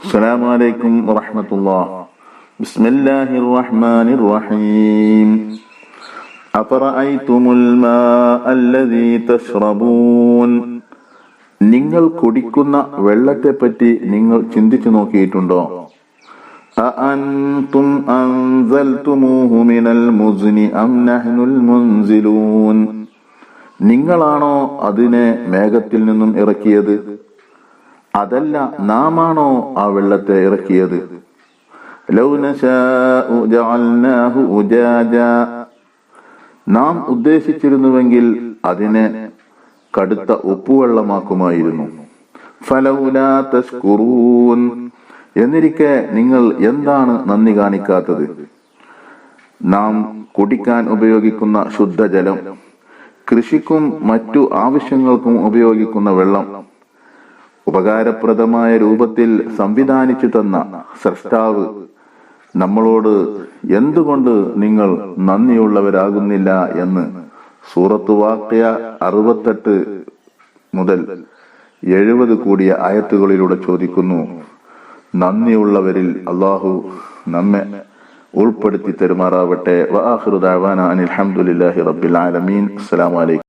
السلام عليكم ورحمة الله بسم الله الرحمن الرحيم أفرأيتم الماء الذي تشربون നിങ്ങൾ കുടിക്കുന്ന വെള്ളത്തെപ്പറ്റി നിങ്ങൾ ചിന്തിച്ചു നോക്കിയിട്ടുണ്ടോ أأنتم أنزلتموه من المزن أم نحن المنزلون നിങ്ങളാണോ അതിനെ മേഘത്തിൽ നിന്നും ഇറക്കിയത് അതല്ല നാമാണോ ആ വെള്ളത്തെ ഇറക്കിയത്? നാം ഉദ്ദേശിച്ചിരുന്നുവെങ്കിൽ അതിനെ കടുത്ത ഉപ്പുവെള്ളമാക്കുമായിരുന്നു. എന്നിരിക്കെ നിങ്ങൾ എന്താണ് നന്ദി കാണിക്കാത്തത്? നാം കുടിക്കാൻ ഉപയോഗിക്കുന്ന ശുദ്ധജലം കൃഷിക്കും മറ്റു ആവശ്യങ്ങൾക്കും ഉപയോഗിക്കുന്ന വെള്ളം ഉപകാരപ്രദമായ രൂപത്തിൽ സംവിധാനിച്ചു തന്ന സൃഷ്ടാവ് നമ്മളോട് എന്തുകൊണ്ട് നിങ്ങൾ നന്ദിയുള്ളവരാകുന്നില്ല എന്ന് സൂറത്ത് വാക്യ അറുപത്തെട്ട് മുതൽ എഴുപത് കൂടിയ ആയത്തുകളിലൂടെ ചോദിക്കുന്നു. നന്ദിയുള്ളവരിൽ അള്ളാഹു നമ്മെ ഉൾപ്പെടുത്തി തെരുമാറാവട്ടെ. വാഹൃദാവാന അനിൽ അലഹമുല്ലാഹി റബ്ബിൽ ആലമീൻ. അസ്സലാമു അലൈക്കും.